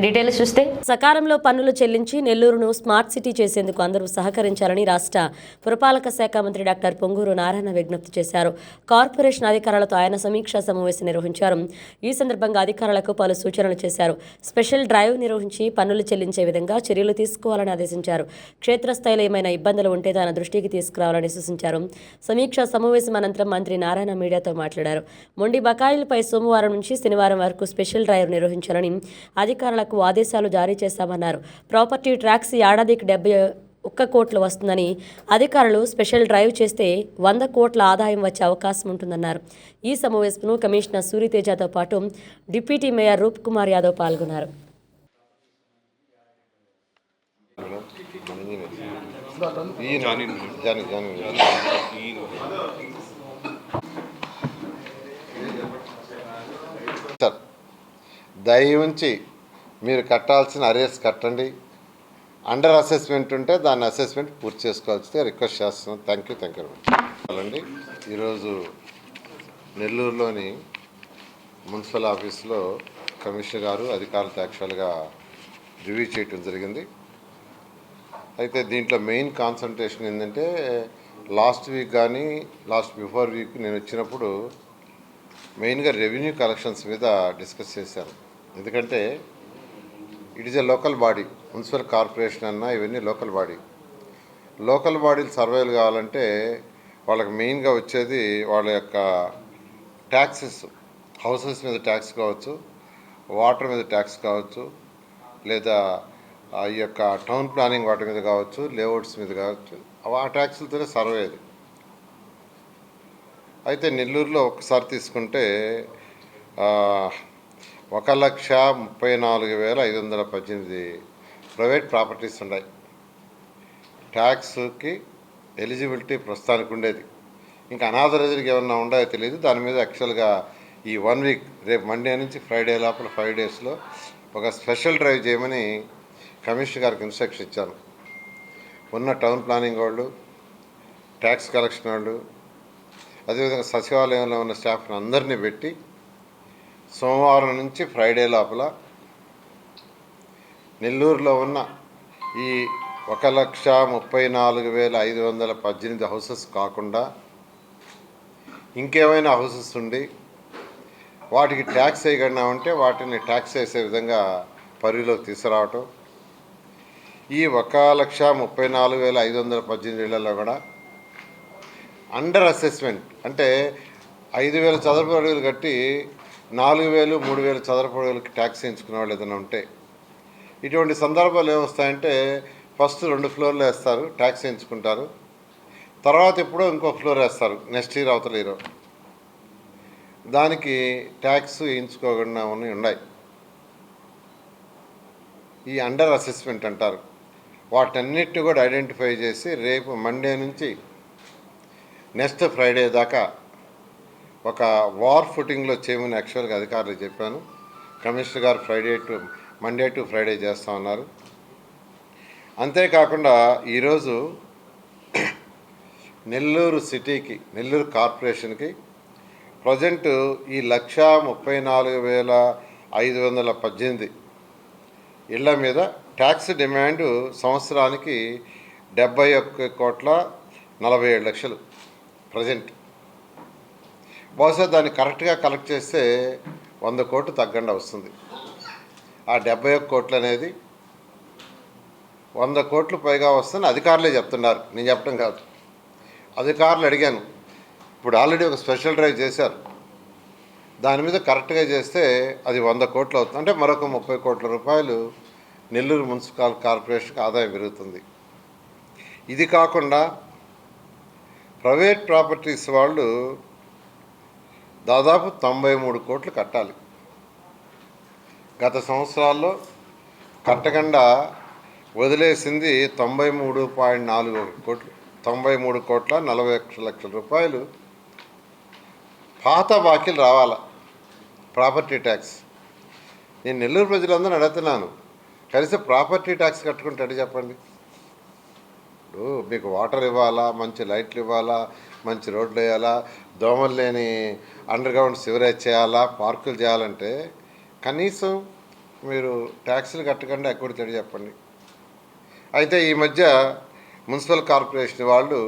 Details చూస్తే సకాలంలో పన్నులు చెల్లించి నెల్లూరును స్మార్ట్ సిటీ చేసేందుకు అందరూ సహకరించాలని రాష్ట్ర పురపాలక శాఖ మంత్రి డాక్టర్ పొంగూరు నారాయణ విజ్ఞప్తి చేశారు. కార్పొరేషన్ అధికారులతో ఆయన సమీక్షా సమావేశం నిర్వహించారు. ఈ సందర్భంగా అధికారులకు పలు సూచనలు చేశారు. స్పెషల్ డ్రైవ్ నిర్వహించి పన్నులు చెల్లించే విధంగా చర్యలు తీసుకోవాలని ఆదేశించారు. క్షేత్రస్థాయిలో ఏమైనా ఇబ్బందులు ఉంటే తన దృష్టికి తీసుకురావాలని సూచించారు. సమీక్షా సమావేశం అనంతరం మంత్రి నారాయణ మీడియాతో మాట్లాడారు. మొండి బకాయిలపై సోమవారం నుంచి శనివారం వరకు స్పెషల్ డ్రైవ్ నిర్వహించాలని అధికారుల అధికారులకు ఆదేశాలు జారీ చేశామన్నారు. ప్రాపర్టీ ట్యాక్స్ ఏడాదికి డెబ్బై ఒక్క కోట్లు వస్తుందని అధికారులు స్పెషల్ డ్రైవ్ చేస్తే వంద కోట్ల ఆదాయం వచ్చే అవకాశం ఉంటుందన్నారు. ఈ సమావేశంలో కమిషనర్ సూర్యతేజతో పాటు డిప్యూటీ మేయర్ రూప్ కుమార్ యాదవ్ పాల్గొన్నారు. దయవుంచి మీరు కట్టాల్సిన అరేస్ కట్టండి. అండర్ అసెస్మెంట్ ఉంటే దాని అసెస్మెంట్ పూర్తి చేసుకోవాల్సిందిగా రిక్వెస్ట్ చేస్తున్నాం. థ్యాంక్ యూ థ్యాంక్ యూ అండి ఈరోజు నెల్లూరులోని మున్సిపల్ ఆఫీస్లో కమిషనర్ గారు అధికారులతో యాక్చువల్గా రివ్యూ చేయటం జరిగింది. అయితే దీంట్లో మెయిన్ కాన్సన్ట్రేషన్ ఏంటంటే లాస్ట్ వీక్ కానీ లాస్ట్ బిఫోర్ వీక్ నేను వచ్చినప్పుడు మెయిన్గా రెవెన్యూ కలెక్షన్స్ మీద డిస్కస్ చేశాను. ఎందుకంటే it is a local body municipal corporation అన్నా ఇవన్నీ లోకల్ బాడీ లోకల్ బాడీలు సర్వేలు కావాలంటే వాళ్ళకి మెయిన్గా వచ్చేది వాళ్ళ యొక్క ట్యాక్సెస్ హౌసెస్ మీద ట్యాక్స్ కావచ్చు వాటర్ మీద ట్యాక్స్ కావచ్చు లేదా ఆ ఈ యొక్క టౌన్ ప్లానింగ్ వాటి మీద కావచ్చు లేఅవుట్స్ మీద కావచ్చు ఆ ట్యాక్సులతోనే సర్వే అది. అయితే నెల్లూరులో ఒకసారి తీసుకుంటే ఒక లక్ష ముప్పై నాలుగు వేల ఐదు వందల పద్దెనిమిది ప్రైవేట్ ప్రాపర్టీస్ ఉన్నాయి. ట్యాక్స్కి ఎలిజిబిలిటీ ప్రస్తుతానికి ఉండేది. ఇంకా అనాథరైజ్కి ఏమన్నా ఉన్నాయో తెలియదు. దాని మీద యాక్చువల్గా ఈ వన్ వీక్ రేపు మండే నుంచి ఫ్రైడే లోపల ఫైవ్ డేస్లో ఒక స్పెషల్ డ్రైవ్ చేయమని కమిషనర్ గారికి ఇన్స్ట్రక్షన్ ఇచ్చాను. ఉన్న టౌన్ ప్లానింగ్ వాళ్ళు ట్యాక్స్ కలెక్షన్ వాళ్ళు అదేవిధంగా సచివాలయంలో ఉన్న స్టాఫ్ని అందరినీ పెట్టి సోమవారం నుంచి ఫ్రైడే లోపల నెల్లూరులో ఉన్న ఈ ఒక లక్ష ముప్పై నాలుగు వేల ఐదు వందల పద్దెనిమిది హౌసెస్ కాకుండా ఇంకేమైనా హౌసెస్ ఉండి వాటికి ట్యాక్స్ వేయగడినామంటే వాటిని ట్యాక్స్ వేసే విధంగా పరిధిలోకి తీసుకురావటం. ఈ ఒక లక్ష ముప్పై నాలుగు వేల ఐదు వందల పద్దెనిమిది ఇళ్ళలో కూడా అండర్ అసెస్మెంట్ అంటే ఐదు వేల చదరపు అడుగులు కట్టి నాలుగు వేలు మూడు వేలు చదరపు అడుగులకి ట్యాక్స్ వేయించుకునే వాళ్ళు ఏదైనా ఉంటే. ఇటువంటి సందర్భాలు ఏమొస్తాయంటే ఫస్ట్ రెండు ఫ్లోర్లు వేస్తారు ట్యాక్స్ వేయించుకుంటారు. తర్వాత ఎప్పుడో ఇంకో ఫ్లోర్ వేస్తారు నెక్స్ట్ ఇయర్ అవతల ఇయర్. దానికి ట్యాక్స్ వేయించుకోకుండా ఉన్నాయి. ఈ అండర్ అసెస్మెంట్ అంటారు. వాటన్నిటిని కూడా ఐడెంటిఫై చేసి రేపు మండే నుంచి నెక్స్ట్ ఫ్రైడే దాకా ఒక వార్ ఫుటింగ్లో చేయమని యాక్చువల్గా అధికారులు చెప్పాను. కమిషనర్ గారు Friday to Monday to Friday చేస్తా ఉన్నారు. అంతేకాకుండా ఈరోజు నెల్లూరు సిటీకి నెల్లూరు కార్పొరేషన్కి ప్రజెంట్ ఈ లక్ష ముప్పై నాలుగు వేల ఐదు వందల పద్దెనిమిది ఇళ్ళ మీద ట్యాక్స్ డిమాండ్ సంవత్సరానికి డెబ్బై ఒక్క కోట్ల నలభై ఏడు లక్షలు ప్రజెంట్. బహుశా దాన్ని కరెక్ట్గా కలెక్ట్ చేస్తే వంద కోట్లు తగ్గండి వస్తుంది. ఆ డెబ్బై ఒక్క కోట్లు అనేది వంద కోట్లు పైగా వస్తుందని అధికారులే చెప్తున్నారు. నేను చెప్పడం కాదు. అధికారులు అడిగాను. ఇప్పుడు ఆల్రెడీ ఒక స్పెషల్ డ్రైవ్ చేశారు. దాని మీద కరెక్ట్గా చేస్తే అది వంద కోట్లు అవుతుంది. అంటే మరొక ముప్పై కోట్ల రూపాయలు నెల్లూరు మున్సిపల్ కార్పొరేషన్కి ఆదాయం పెరుగుతుంది. ఇది కాకుండా ప్రైవేట్ ప్రాపర్టీస్ వాళ్ళు దాదాపు తొంభై మూడు కోట్లు కట్టాలి. గత సంవత్సరాల్లో కట్టకుండా వదిలేసింది తొంభై మూడు పాయింట్ నాలుగు కోట్లు తొంభై మూడు కోట్ల నలభై లక్షల రూపాయలు. పాత బాకీలు రావాలా? Property tax. నేను నెల్లూరు ప్రజలందరూ అడుగుతున్నాను కలిసి ప్రాపర్టీ ట్యాక్స్ కట్టుకుంటే చెప్పండి? ఇప్పుడు మీకు వాటర్ ఇవ్వాలా మంచి లైట్లు ఇవ్వాలా మంచి రోడ్లు వేయాలా దోమలు లేని అండర్ గ్రౌండ్ సివరేజ్ చేయాలా పార్కులు చేయాలంటే కనీసం మీరు ట్యాక్సీలు కట్టకుండా ఎక్కడ చెప్పండి. అయితే ఈ మధ్య మున్సిపల్ కార్పొరేషన్ వాళ్ళు